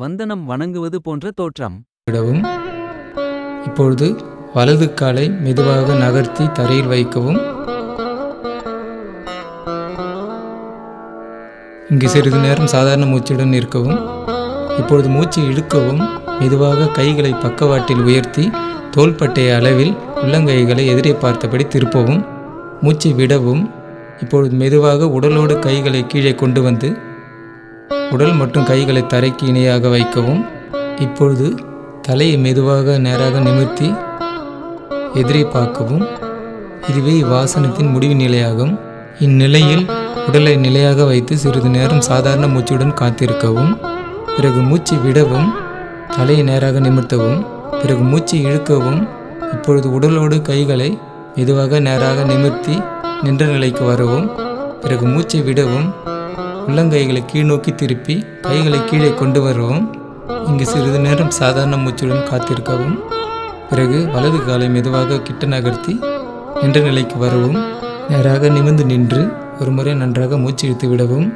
வந்தனம் வணங்குவது போன்ற தோற்றம். விடவும் இப்பொழுது வலது காலை மெதுவாக நகர்த்தி தரையில் வைக்கவும். இங்கு சிறிது நேரம் சாதாரண மூச்சுடன் இருக்கவும் இப்பொழுது மூச்சு இழுக்கவும் மெதுவாக கைகளை பக்கவாட்டில் உயர்த்தி தோள்பட்டை அளவில் உள்ளங்கைகளை எதிரே பார்த்தபடி திருப்பவும். மூச்சை விடவும் இப்பொழுது மெதுவாக உடலோடு கைகளை கீழே கொண்டு வந்து உடல் மற்றும் கைகளை தரைக்கு இணையாக வைக்கவும். இப்பொழுது தலையை மெதுவாக நேராக நிமிர்த்தி எதிரே பார்க்கவும். இதுவே இவ்வாசனத்தின் முடிவு நிலையாகும். இந்நிலையில் உடலை நிலையாக வைத்து சிறிது நேரம் சாதாரண மூச்சுடன் காத்திருக்கவும். பிறகு மூச்சு விடவும் தலையை நேராக நிமிர்த்தவும் பிறகு மூச்சு இழுக்கவும். இப்பொழுது உடலோடு கைகளை மெதுவாக நேராக நிமிர்த்தி நின்ற நிலைக்கு வரவும். பிறகு மூச்சை விடவும் உள்ளங்கைகளை கீழ்நோக்கி திருப்பி கைகளை கீழே கொண்டு வரவும். இங்கு சிறிது நேரம் சாதாரண மூச்சுடன் காத்திருக்கவும். பிறகு வலது காலை மெதுவாக கிட்ட நகர்த்தி நின்ற நிலைக்கு வரவும். நேராக நிமிர்ந்து நின்று ஒருமுறை நன்றாக மூச்சு இழுத்து விடவும்.